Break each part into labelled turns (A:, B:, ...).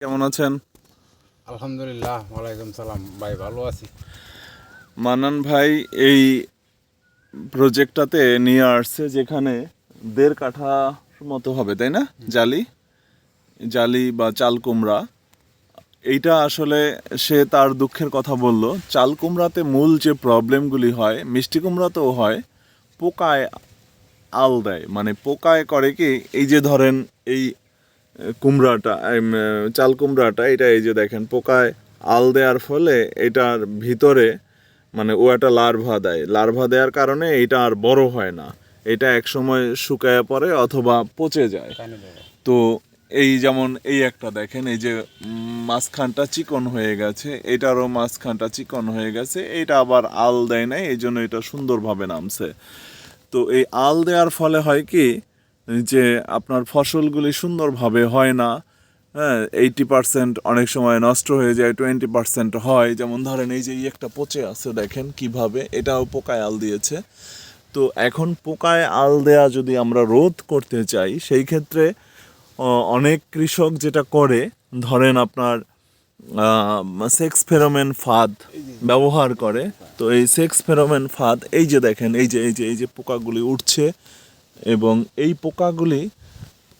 A: কেমন আছেন?
B: আলহামদুলিল্লাহ ওয়ালাইকুম সালাম। ভাই ভালো আছি।
A: মান্নান ভাই এই প্রজেক্টটাতে নিয়ে আসছে যেখানে দেড় কাঠা মতো হবে তাই না? জালি? জালি বা চাল কুমড়া। এইটা আসলে সে তার দুঃখের কথা বলল। চাল কুমড়াতে মূল যে প্রবলেমগুলি হয় মিষ্টি কুমড়াতেও হয় পোকায় আল দেয়। মানে পোকায় করে কি এই যে ধরেন এই কুমড়াটা চাল কুমড়াটা এটা এই যে দেখেন পোকায় আল দেওয়ার ফলে এটার ভিতরে মানে ও একটা লার্ভা দেয়। লার্ভা দেওয়ার কারণে এটা আর বড় হয় না। এটা একসময় শুকায় পড়ে অথবা পচে যায়। তো এই যেমন এই একটা দেখেন এই যে মাঝখানটা চিকন হয়ে গেছে এটারও মাঝখানটা চিকন হয়ে গেছে এটা আবার আল দেয় নাই এই জন্য এটা সুন্দরভাবে নামছে। তো এই আল দেওয়ার ফলে হয় কি যে আপনার ফসলগুলি সুন্দরভাবে হয় না হ্যাঁ এইটি পার্সেন্ট অনেক সময় নষ্ট হয়ে যায় টোয়েন্টি পার্সেন্ট হয়। যেমন ধরেন এই যে এই একটা পচে আছে দেখেন কীভাবে, এটাও পোকায় আল দিয়েছে। তো এখন পোকায় আল দেয়া যদি আমরা রোধ করতে চাই, সেই ক্ষেত্রে অনেক কৃষক যেটা করে, ধরেন আপনার সেক্স ফেরোমেন ফাঁদ ব্যবহার করে। তো এই সেক্স ফেরোমেন ফাঁদ, এই যে দেখেন, এই যে এই যে এই যে পোকাগুলি উঠছে এবং এই পোকাগুলি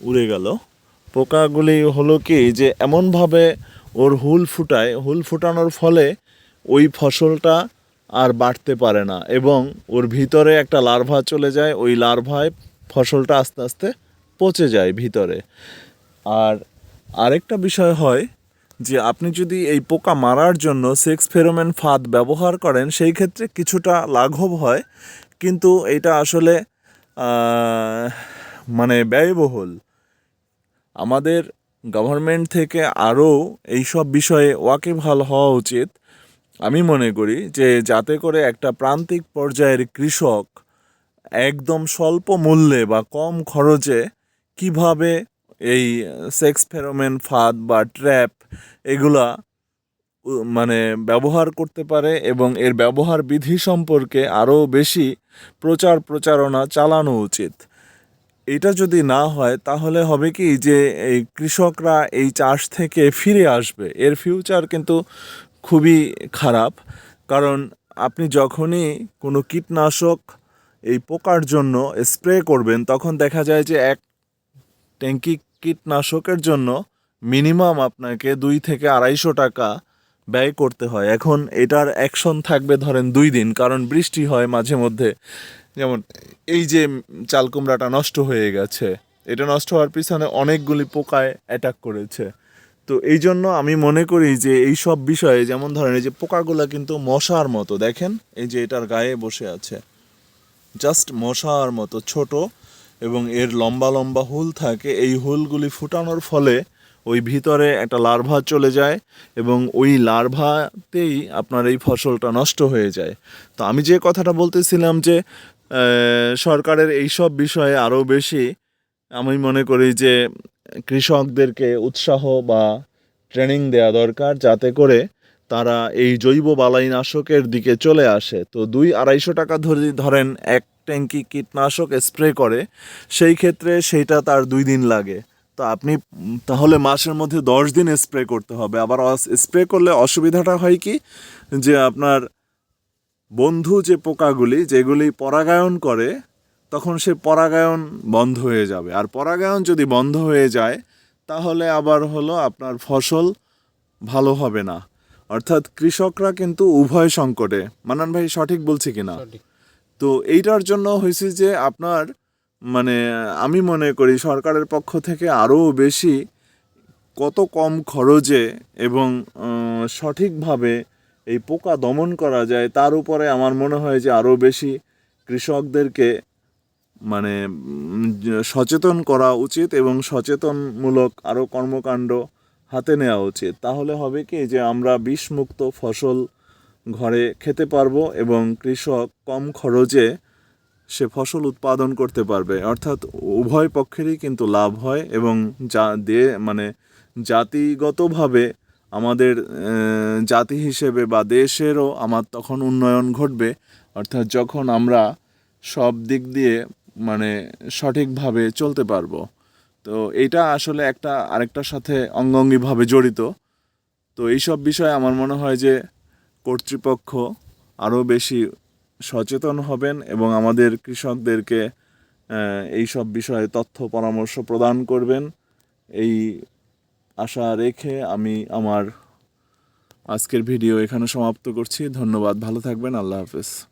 A: উড়ে গেল। পোকাগুলি হলো কি যে এমনভাবে ওর হুল ফুটায়, হুল ফুটানোর ফলে ওই ফসলটা আর বাড়তে পারে না এবং ওর ভিতরে একটা লার্ভা চলে যায়, ওই লার্ভায় ফসলটা আস্তে আস্তে পচে যায় ভিতরে। আর আরেকটা বিষয় হয় যে আপনি যদি এই পোকা মারার জন্য সেক্স ফেরোমেন ফাঁদ ব্যবহার করেন, সেই ক্ষেত্রে কিছুটা লাঘব হয়। কিন্তু এটা আসলে মানে ব্যয়বহুল। আমাদের গভর্নমেন্ট থেকে আরও এইসব বিষয়ে ওয়াকিবহাল হওয়া উচিত। আমি মনে করি যে যাতে করে একটা প্রান্তিক পর্যায়ের কৃষক একদম স্বল্প মূল্যে বা কম খরচে কীভাবে এই সেক্স ফেরোমেন ফাঁদ বা ট্র্যাপ এগুলা মানে ব্যবহার করতে পারে এবং এর ব্যবহার বিধি সম্পর্কে আরও বেশি প্রচার প্রচারণা চালানো উচিত। এটা যদি না হয়, তাহলে হবে কি যে এই কৃষকরা এই চাষ থেকে ফিরে আসবে। এর ফিউচার কিন্তু খুবই খারাপ। কারণ আপনি যখনই কোনো কীটনাশক এই পোকার জন্য স্প্রে করবেন, তখন দেখা যায় যে এক ট্যাঙ্কি কীটনাশকের জন্য মিনিমাম আপনাকে দুই থেকে আড়াইশো টাকা ব্যয় করতে হয়। এখন এটার অ্যাকশন থাকবে ধরেন দুই দিন, কারণ বৃষ্টি হয় মাঝে মধ্যে। যেমন এই যে চাল কুমড়াটা নষ্ট হয়ে গেছে, এটা নষ্ট হওয়ার পিছনে অনেকগুলি পোকায় অ্যাটাক করেছে। তো এই জন্য আমি মনে করি যে এই সব বিষয়ে, যেমন ধরেন এই যে পোকাগুলো কিন্তু মশার মতো, দেখেন? এই যে এটার গায়ে বসে আছে। জাস্ট মশার মতো, ছোট, এবং এর লম্বা লম্বা হুল থাকে। এই হুলগুলি ফুটানোর ফলে ওই ভিতরে একটা লার্ভা চলে যায় এবং ওই লার্ভাতেই আপনার এই ফসলটা নষ্ট হয়ে যায়। তো আমি যে কথাটা বলতেছিলাম যে সরকারের এই সব বিষয়ে আরও বেশি আমি মনে করি যে, কৃষকদেরকে উৎসাহ বা ট্রেনিং দেওয়া দরকার যাতে করে তারা এই জৈব বালাইনাশকের দিকে চলে আসে। তো দুই আড়াইশো টাকা ধরে ধরেন এক ট্যাঙ্কি কীটনাশক স্প্রে করে, সেই ক্ষেত্রে সেইটা তার দুই দিন লাগে। তো আপনি তাহলে মাসের মধ্যে দশ দিন স্প্রে করতে হবে। আবার স্প্রে করলে অসুবিধাটা হয় কি? যে আপনার বন্ধু যে পোকাগুলি যেগুলি পরাগায়ন করে তখন সে পরাগায়ন বন্ধ হয়ে যাবে। আর পরাগায়ন যদি বন্ধ হয়ে যায় তাহলে আবার হলো আপনার ফসল ভালো হবে না। অর্থাৎ কৃষকরা কিন্তু উভয় সংকটে। মানান ভাই সঠিক বলছি কিনা? তো এইটার জন্য হয়েছে যে আপনার মানে আমি মনে করি সরকারের পক্ষ থেকে আরও বেশি কত কম খরচে এবং সঠিকভাবে এই পোকা দমন করা যায়, তার উপরে আমার মনে হয় যে আরও বেশি কৃষকদেরকে মানে সচেতন করা উচিত এবং সচেতনমূলক আরও কর্মকাণ্ড হাতে নেওয়া উচিত। তাহলে হবে কি যে আমরা বিষমুক্ত ফসল ঘরে খেতে পারব এবং কৃষক কম খরচে সে ফসল উৎপাদন করতে পারবে। অর্থাৎ উভয় পক্ষেরই কিন্তু লাভ হয় এবং যা দে মানে জাতিগতভাবে আমাদের জাতি হিসেবে বা দেশেরও আমার তখন উন্নয়ন ঘটবে। অর্থাৎ যখন আমরা সব দিক দিয়ে মানে সঠিকভাবে চলতে পারব। তো এটা আসলে একটা, আরেকটার সাথে অঙ্গাঙ্গিভাবে জড়িত। তো এইসব বিষয়ে আমার মনে হয় যে কর্তৃপক্ষ আরও বেশি সচেতন হবেন এবং আমাদের কৃষকদেরকে এই সব বিষয়ে তথ্য, পরামর্শ প্রদান করবেন। এই আশা রেখে আমি আমার আজকের ভিডিও এখানে সমাপ্ত করছি। ধন্যবাদ। ভালো থাকবেন। আল্লাহ হাফেজ।